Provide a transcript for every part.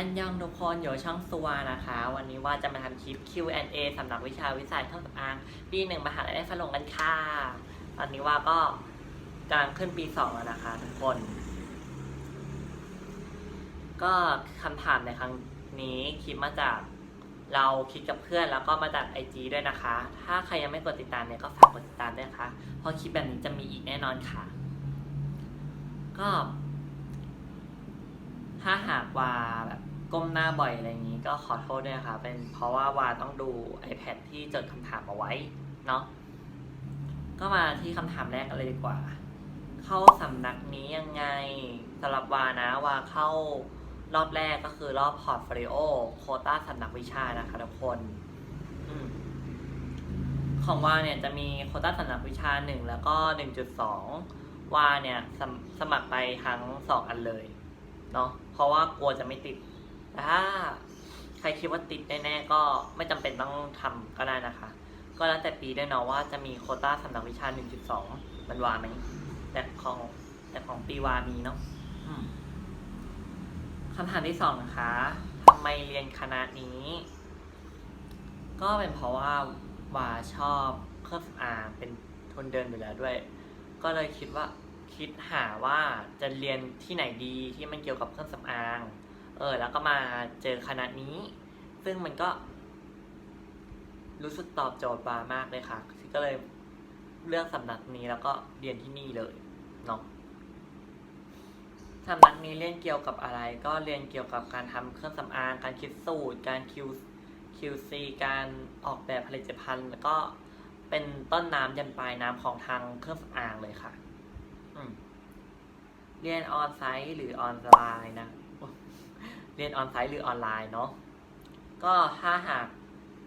อันยองทุกคนอยู่ช่องสวนะคะ วันนี้ว่าจะมาทำคลิป Q&A สำหรับวิชาวิสัยเครื่องสำอางปีหนึ่งมหาลัยได้ฝรั่งกันค่ะ ตอนนี้ว่าก็กำลังขึ้นปีสองแล้วนะคะทุกคน ก็คำถามในครั้งนี้คิดมาจากเราคิดกับเพื่อนแล้วก็มาจากไอจด้วยนะคะ ถ้าใครยังไม่กดติดตามเนี่ยก็ฝากกดติดตามด้วยนะคะ เพราะคลิปแบบนี้จะมีอีกแน่นอนค่ะ ก็ถ้าหากว่าแบบ ก้มหน้าบ่อยอะไรอย่างนี้ก็ขอโทษด้วยนะคะเป็นเพราะว่าวาต้องดู iPad ที่จดคำถามเอาไว้เนาะก็มาที่คำถามแรกกันเลยดีกว่า เข้าสำนักนี้ยังไงสำหรับวานะวาเข้ารอบแรกก็คือรอบพอร์ตโฟลิโอโคต้าสำนักวิชานะคะทุกคนอของวาเนี่ยจะมีโคต้าสำนักวิชาหนึ่งแล้วก็หนึ่งจุดสองวาเนี่ยสมสมัครไปทั้งสองอันเลยเนาะเพราะว่ากลัวจะไม่ติด ถ้าใครคิดว่าติดแน่ๆก็ไม่จำเป็นต้องทำก็ได้นะคะ ก็แล้วแต่ปีด้วยเนาะว่าจะมีโคต้าสำนักวิชา 1.2มันวาไหมแต่ของแต่ของปีวามีเนาะคำถามที่สองนะคะทำไมเรียนคณะนี้ ก็เป็นเพราะว่าวาชอบเครื่องสำอางเป็นทุนเดินอยู่แล้วด้วย ก็เลยคิดว่าคิดหาว่าจะเรียนที่ไหนดีที่มันเกี่ยวกับเครื่องสำอาง เออ แล้วก็มาเจอคณะนี้ ซึ่งมันก็ รู้สึกตอบโจทย์บามากเลยค่ะ ก็เลยเลือกสำนักนี้แล้วก็เรียนที่นี่เลยเนาะสำนักนี้เรียนเกี่ยวกับอะไร ก็เรียนเกี่ยวกับการทำเครื่องสำอาง การคิดสูตร การ Q QC การออกแบบผลิตภัณฑ์ แล้วก็เป็นต้นน้ำยันปลายน้ำของทางเครื่องสำอางเลยค่ะอืเรียนออนไซต์หรือออนไลน์นะ เรียนออนไซต์หรือออนไลน์เนาะก็ถ้าหาก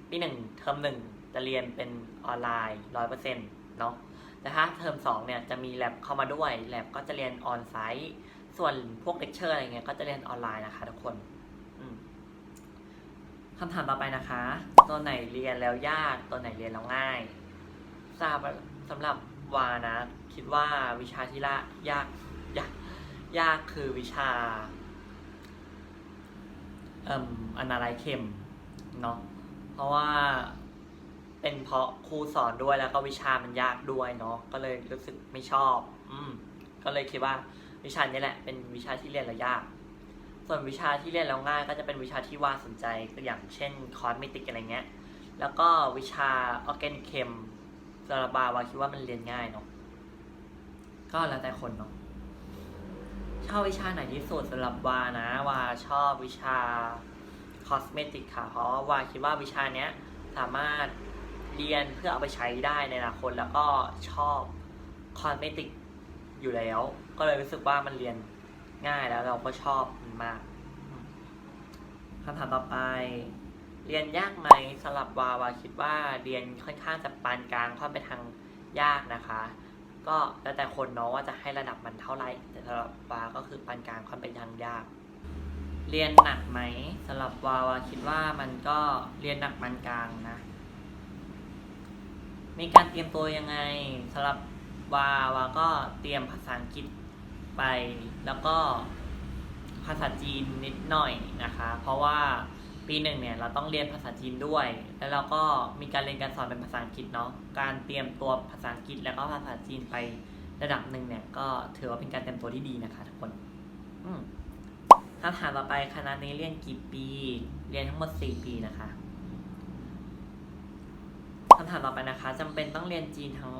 ปีหนึ่งเทอมหนึ่งจะเรียนเป็นออนไลน์ร้อยเปอร์เซ็นต์เนาะแต่ถ้าเทอมสองเนี่ยจะมีแลบเข้ามาด้วยแลบก็จะเรียนออนไซต์ส่วนพวกเลคเชอร์อะไรเงี้ยก็จะเรียนออนไลน์นะคะทุกคนคำถามต่อไปนะคะ ตัวไหนเรียนแล้วยาก ตัวไหนเรียนแล้วง่ายทราบสำหรับวานะ คิดว่าวิชาที่ละยากยากยากคือวิชา อนาลัยเข็มเนาะเพราะว่าเป็นเพราะครูสอนด้วยแล้วก็วิชามันยากด้วยเนาะก็เลยรู้สึกไม่ชอบ อืมก็เลยคิดว่าวิชานี้แหละ เป็นวิชาที่เรียนแล้วยาก ส่วนวิชาที่เรียนแล้วง่าย ก็จะเป็นวิชาที่ว่าสนใจก็อย่างเช่นคอร์สมิติกอะไรเงี้ย แล้วก็วิชาออร์แกนิกเคมสำหรับบาวาคิดว่ามันเรียนง่ายเนาะก็แล้วแต่คนเนาะ ชอบวิชาไหนที่สุดสำหรับวานะวาชอบวิชาคอสเมติกค่ะ เพราะว่าคิดว่าวิชาเนี้ยสามารถเรียนเพื่อเอาไปใช้ได้ในอนาคตแล้วก็ชอบคอสเมติกอยู่แล้ว ก็เลยรู้สึกว่ามันเรียนง่ายแล้วเราก็ชอบมันมากคำถามต่อไป เรียนยากไหมสำหรับวาวาคิดว่าเรียนค่อนข้างจะปานกลางค่อนไปทางยากนะคะ ก็แล้วแต่คนเนาะว่าจะให้ระดับมันเท่าไหร่ แต่สำหรับวาก็คือปานกลางค่อนไปทางยาก เรียนหนักไหมสำหรับวาวาคิดว่ามันก็เรียนหนักปานกลางนะ มีการเตรียมตัวยังไงสำหรับวาวาก็เตรียมภาษาอังกฤษไปแล้วก็ภาษาจีนนิดหน่อยนะคะ เพราะว่า ปีหนึ่งเนี่ยเราต้องเรียนภาษาจีนด้วย แล้วเราก็มีการเรียนการสอนเป็นภาษาอังกฤษเนาะ การเตรียมตัวภาษาอังกฤษแล้วก็ภาษาจีนไประดับหนึ่งเนี่ยก็ถือว่าเป็นการเตรียมตัวที่ดีนะคะทุกคนคำถามต่อไปคณะนี้เรียนกี่ปี เรียนทั้งหมดสี่ปีนะคะคำถามต่อไปนะคะจำเป็นต้องเรียนจีนทั้ง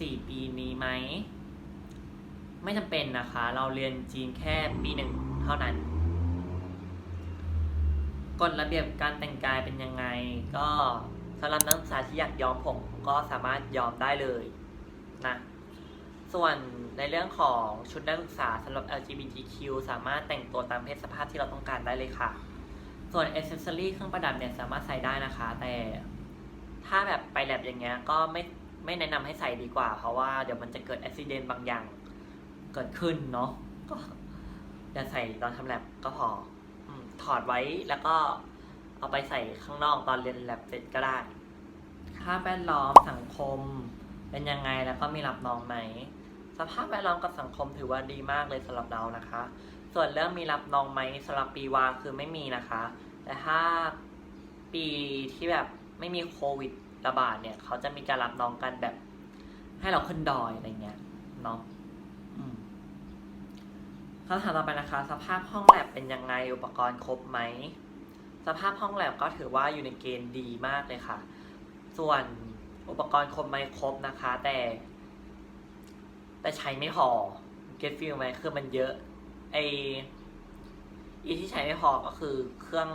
สี่ปีนี้ไหม ไม่จำเป็นนะคะ เราเรียนจีนแค่ปีหนึ่งเท่านั้น กฎระเบียบการแต่งกายเป็นยังไง ก็สำหรับนักศึกษาที่อยากย้อมผมก็สามารถย้อมได้เลยนะส่วนในเรื่องของชุดนักศึกษาสำหรับ LGBTQ สามารถแต่งตัวตามเพศสภาพที่เราต้องการได้เลยค่ะ ส่วน accessory เครื่องประดับเนี่ยสามารถใส่ได้นะคะ แต่ถ้าแบบไปแลบอย่างเงี้ยก็ไม่ไม่แนะนำให้ใส่ดีกว่า เพราะว่าเดี๋ยวมันจะเกิดอุบิเหตุบางอย่างเกิดขึ้นเนาะก็อย่าใส่ตอนทำแลบก็พอ อืมถอดไว้แล้วก็เอาไปใส่ข้างนอกตอนเรียนแลบเสร็จก็ได้ ค่าพแวดล้อมสังคมเป็นยังไงแล้วก็มีรับน้องไหม สภาพแวดล้อมกับสังคมถือว่าดีมากเลยสำหรับเรานะคะ ส่วนเรื่องมีรับน้องไหมสำหรับปีวาคือไม่มีนะคะ แต่ถ้าปีที่แบบไม่มีโควิดระบาดเนี่ย เขาจะมีการรับน้องกันแบบ ให้เราขึ้นดอยอะไรเงี้ยเนาะอืม คำถามต่อไปนะคะ สภาพห้องแลบเป็นยังไงอุปกรณ์ครบไหม สภาพห้องแลบก็ถือว่าอยู่ในเกณฑ์ดีมากเลยค่ะ ส่วนอุปกรณ์ครบไหมครบนะคะ แต่ แต่ใช้ไม่พอ get feel ไหมคือมันเยอะไออีที่ใช้ไม่พอก็คือเครื่อง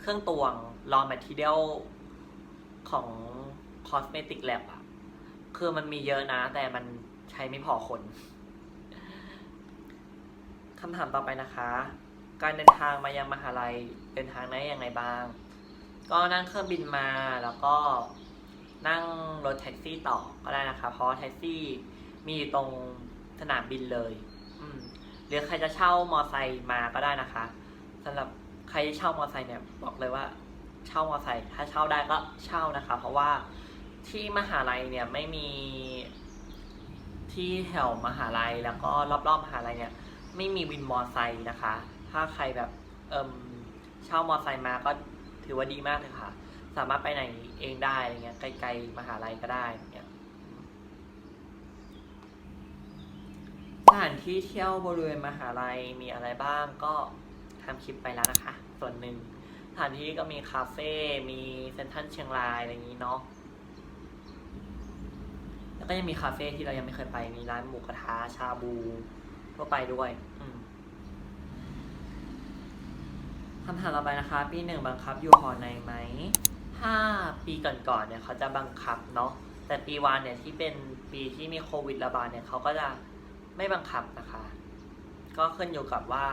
เครื่องตวง raw material ของ cosmetic lab อะคือมันมีเยอะนะ แต่มันใช้ไม่พอคน คำถามต่อไปนะคะ การเดินทางมายังมหาลัยเดินทางได้ยังไงบ้าง ก็นั่งเครื่องบินมาแล้วก็นั่งรถแท็กซี่ต่อก็ได้นะคะ เพราะแท็กซี่มีตรงสนามบินเลย อืมหรือใครจะเช่ามอไซค์มาก็ได้นะคะสำหรับใครที่เช่ามอไซค์เนี่ยบอกเลยว่า เช่ามอไซค์ถ้าเช่าได้ก็เช่านะคะ เพราะว่าที่มหาลัยเนี่ยไม่มีที่แถวมหาลัยแล้วก็รอบๆมหาลัยเนี่ย ไม่มีวินมอไซค์นะคะ ถ้าใครแบบเอิมเช่ามอไซค์มาก็ถือว่าดีมากเลยค่ะ สามารถไปไหนเองได้อะไรเงี้ย ไกลๆมหาลัยก็ได้อย่างเงี้ยสถานที่เที่ยวบริเวณมหาลัยมีอะไรบ้างก็ทำคลิปไปแล้วนะคะ ส่วนหนึ่งสถานที่ก็มีคาเฟ่มีเซ็นทรัลเชียงรายอะไรอย่างนี้เนาะแล้วก็ยังมีคาเฟ่ที่เรายังไม่เคยไปมีร้านหมูกระทะชาบู ทั่วไปด้วยคำถามต่อไปนะคะ ปีหนึ่งบังคับอยู่หอในไหมถ้าปีก่อนๆเนี่ยเขาจะบังคับเนาะแต่ปีวานเนี่ยที่เป็นปีที่มีโควิดระบาดเนี่ยเขาก็จะไม่บังคับนะคะ ก็ขึ้นอยู่กับว่า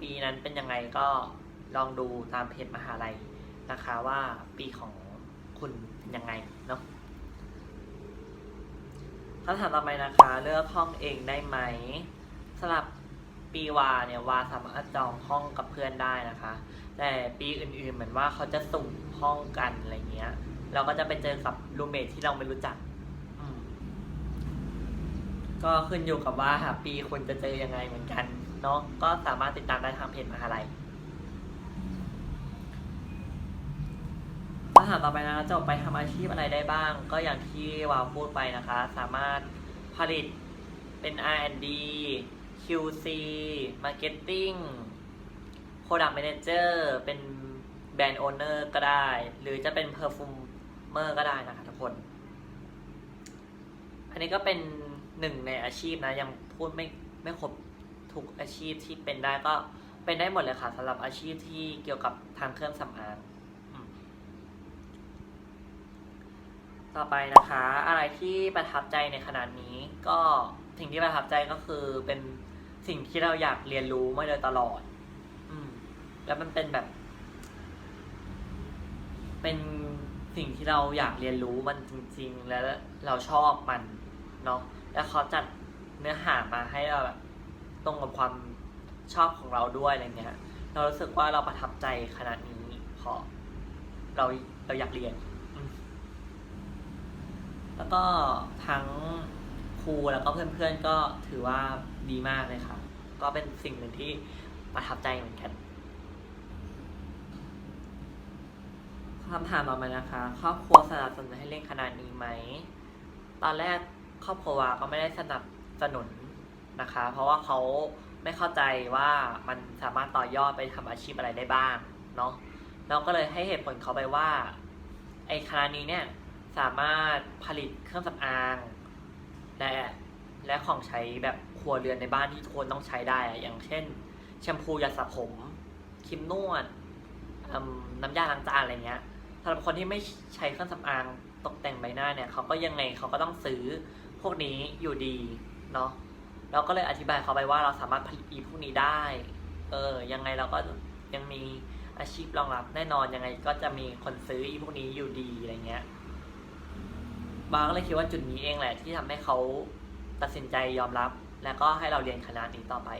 ปีนั้นเป็นยังไงก็ลองดูตามเพจมหาลัยนะคะว่าปีของคุณเป็นยังไงเนาะ คำถามต่อไปนะคะ เลือกห้องเองได้ไหมสำหรับปีวาเนี่ยวาสามารถจองห้องกับเพื่อนได้นะคะ แต่ปีอื่นๆเหมือนว่าเขาจะสุ่มห้องกันอะไรเงี้ย เราก็จะไปเจอกับรูเมทที่เราไม่รู้จักก็ขึ้นอยู่กับว่าปีคุณจะเจอยังไงเหมือนกันเนาะก็สามารถติดตามได้ทางเพจมหาลัยคำ ถามต่อไปนะจบไปทำอาชีพอะไรได้บ้าง ก็อย่างที่วาวพูดไปนะคะ สามารถผลิตเป็น R&D QC Marketing Product Manager เป็นแบรนด์ Owner ก็ได้ หรือจะเป็น Perfumer ก็ได้นะคะทุกคน อันนี้ก็เป็นหนึ่งในอาชีพนะ ยังพูดไม่ไม่ครบทุกอาชีพที่เป็นได้ก็เป็นได้หมดเลยค่ะสำหรับอาชีพที่เกี่ยวกับทางเครื่องสำอางอืม ต่อไปนะคะ อะไรที่ประทับใจในขนาดนี้ก็สิ่งที่ประทับใจก็คือเป็นสิ่งที่เราอยากเรียนรู้มาโดยตลอด อืม แล้วมันเป็นแบบ เป็นสิ่งที่เราอยากเรียนรู้มันจริง ๆ แล้วเราชอบมันเนาะแล้วเขาจัดเนื้อหามาให้เราแบบตรงกับความชอบของเราด้วยอะไรเงี้ย เรารู้สึกว่าเราประทับใจขนาดนี้เพราะเราเราอยากเรียน แล้วก็ทั้งครูแล้วก็เพื่อนๆก็ถือว่าดีมากเลยค่ะก็เป็นสิ่งหนึ่งที่ประทับใจเหมือนกันคำถามต่อมานะคะครอบครัวสนับสนุนให้เล่นขนาดนี้ไหม ตอนแรกครอบครัวก็ไม่ได้สนับสนุนนะคะ เพราะว่าเขาไม่เข้าใจว่ามันสามารถต่อยอดไปทำอาชีพอะไรได้บ้างเนาะเราก็เลยให้เหตุผลเขาไปว่าไอ้คณะนี้เนี่ย สามารถผลิตเครื่องสำอางและและของใช้แบบครัวเรือนในบ้านที่ทุกคนต้องใช้ได้ อย่างเช่น แชมพูยาสระผมครีมนวดน้ำยาล้างจานอะไรเงี้ยสำหรับคนที่ไม่ใช้เครื่องสำอางตกแต่งใบหน้าเนี่ยเขาก็ยังไงเขาก็ต้องซื้อพวกนี้อยู่ดีเนาะเราก็เลยอธิบายเขาไปว่าเราสามารถผลิตอีพวกนี้ได้ เออ ยังไงเราก็ยังมีอาชีพรองรับแน่นอนยังไงก็จะมีคนซื้ออีพวกนี้อยู่ดีอะไรเงี้ย บางก็เลยคิดว่าจุดนี้เองแหละที่ทำให้เขาตัดสินใจยอมรับ แล้วก็ให้เราเรียนคณะนี้ต่อไป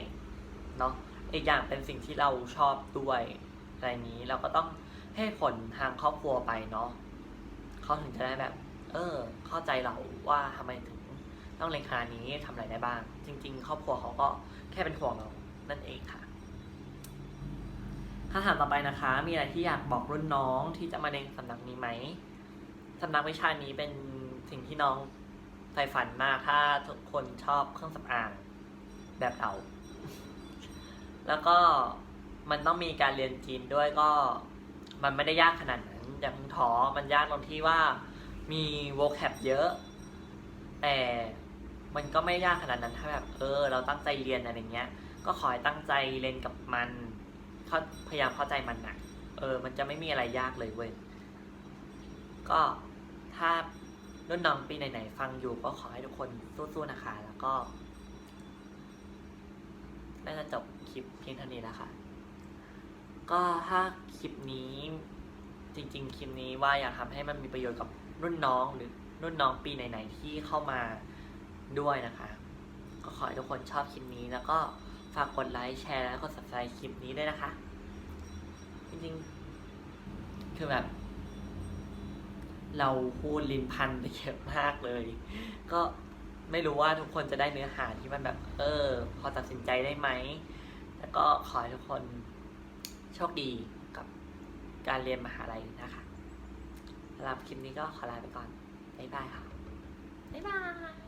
เนาะอีกอย่างเป็นสิ่งที่เราชอบด้วยอะไรนี้เราก็ต้องให้ผลทางครอบครัวไปเนาะเขาถึงจะได้แบบ เออ เข้าใจเราว่าทำไมถึงต้องเรียนคณะนี้ทำอะไรได้บ้าง จริง ๆ ครอบครัวเขาก็แค่เป็นห่วงเรานั่นเองค่ะคำถามต่อไปนะคะ มีอะไรที่อยากบอกรุ่นน้องที่จะมาเรียนสำนักนี้ไหมสำนักวิชานี้เป็น สิ่งที่น้องใฝ่ฝันมากถ้าทุกคนชอบเครื่องสำอางแบบเรา แล้วก็มันต้องมีการเรียนจีนด้วยก็มันไม่ได้ยากขนาดนั้นอย่าเพิ่งท้อมันยากตรงที่ว่ามีโวแคปเยอะ แต่มันก็ไม่ยากขนาดนั้นถ้าแบบ เออ เราตั้งใจเรียนอะไรเงี้ย ก็ขอให้ตั้งใจเรียนกับมันเขาพยายามเข้าใจมันนะเออ มันจะไม่มีอะไรยากเลยเว้ยก็ถ้า รุ่นน้องปีไหนๆฟังอยู่ก็ขอให้ทุกคนสู้ๆนะคะ แล้วก็น่าจะจบคลิปเพียงเท่านี้แล้วค่ะ ก็ถ้าคลิปนี้จริง ๆ คลิปนี้ว่าอยากทำให้มันมีประโยชน์กับรุ่นน้องหรือรุ่นน้องปีไหนๆที่เข้ามาด้วยนะคะ ก็ขอให้ทุกคนชอบคลิปนี้แล้วก็ฝากกดไลค์แชร์และกด subscribe คลิปนี้ด้วยนะคะ จริงๆ คือแบบ เราพูดลิ้นพันไปเยอะมากเลย ก็ไม่รู้ว่าทุกคนจะได้เนื้อหาที่มันแบบ เออ พอตัดสินใจได้ไหม แล้วก็ขอให้ทุกคนโชคดีกับการเรียนมหาลัยนะคะสำหรับคลิปนี้ก็ขอลาไปก่อน บ๊ายบายค่ะ บ๊ายบาย